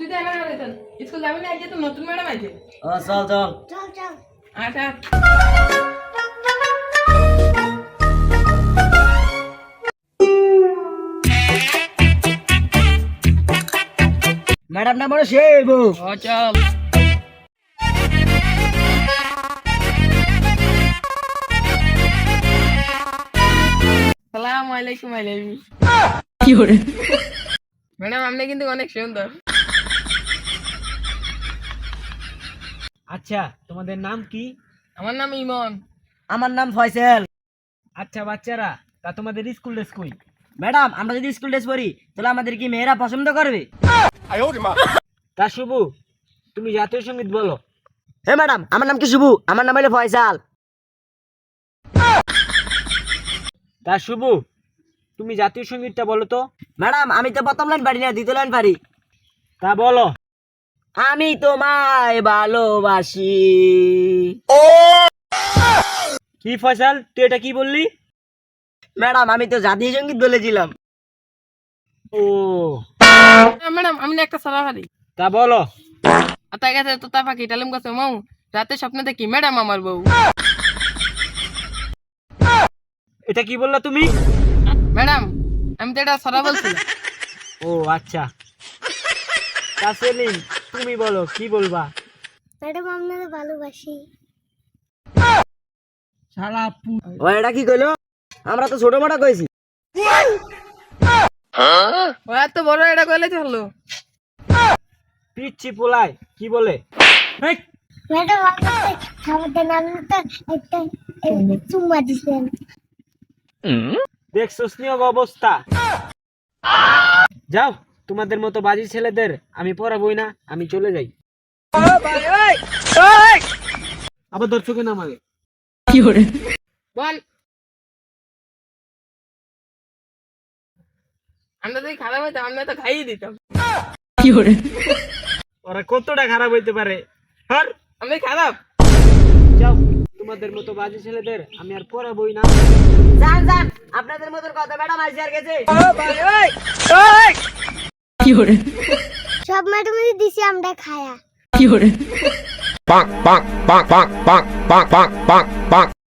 তুই তো একা করে স্কুল যাবি না আজকে? তো নতুন ম্যাডাম আছে ও চল চল। চল চল। আচ্ছা ম্যাডাম না মনে সেই বউ। চল। সালাম আলাইকুম আলাইকুম কি করে ম্যাডাম আপনি কিন্তু অনেক সুন্দর। আচ্ছা তোমাদের নাম কি? আমার নাম ইমন। আমার নাম ফয়সাল। আচ্ছা বাচ্চারা তা তোমাদের স্কুল ড্রেস কই? ম্যাডাম আমরা যদি স্কুল ড্রেস পরি তাহলে আমাদের কি মেয়েরা পছন্দ করবে? তা শুভু তুমি জাতীয় সংগীত বলো। হ্যাঁ ম্যাডাম আমার নাম কি শুভু? আমার নাম হলো ফয়সাল। তা শুভু তুমি জাতীয় সঙ্গীতটা বলো তো। ম্যাডাম আমি তো প্রথম লাইন পারি না দ্বিতীয় লাইন পারি তা বলো। আমি তোমায় ভালোবাসি। ও! কি ফসল তুই এটা কি বললি? ম্যাডাম আমি তো জাতীয় সংগীত বলেছিলাম। ও। ম্যাডাম আমি না একটা সারা হারি তা বলো। আর তাই গেছে তো তা পাখি টালিম গাছে মৌ রাতে স্বপ্ন দেখি ম্যাডাম আমার বউ। এটা কি বললা তুমি? ম্যাডাম আমি তো এটা সারা বলছি ও আচ্ছা। তা সেলিম তুমি বলো কি বলবা? ম্যাডাম আপনাদের ভালোবাসি। সারা ও এটা কি কইলো? আমরা তো ছোট মোটা কইছি। ও এত বড় এটা কইলে চলো পিচ্ছি পোলায় কি বলে? ম্যাডাম আপনাদের খাবার দেন তো একটা চুম্মা দিচ্ছেন দেখছ স্নেহ অবস্থা? যাও। তোমাদের মতো বাজি ছেলেদের আমি পড়াবই না আমি চলে যাই। আবার ধরছো কেন আমাকে বল। আমরা যদি খারাপ হইতাম আমরা তো খাইয়ে দিতাম। ওরা কতটা খারাপ হইতে পারে? হর আমি খারাপ। যাও তোমাদের মতো বাজি ছেলেদের আমি আর পড়াবই না। জান জান আপনাদের মতো কথা ম্যাডাম আসি আর গেছে? সব ম্যাডামই দিছি আমরা খায়া bonk bonk bonk bonk bonk bonk bonk bonk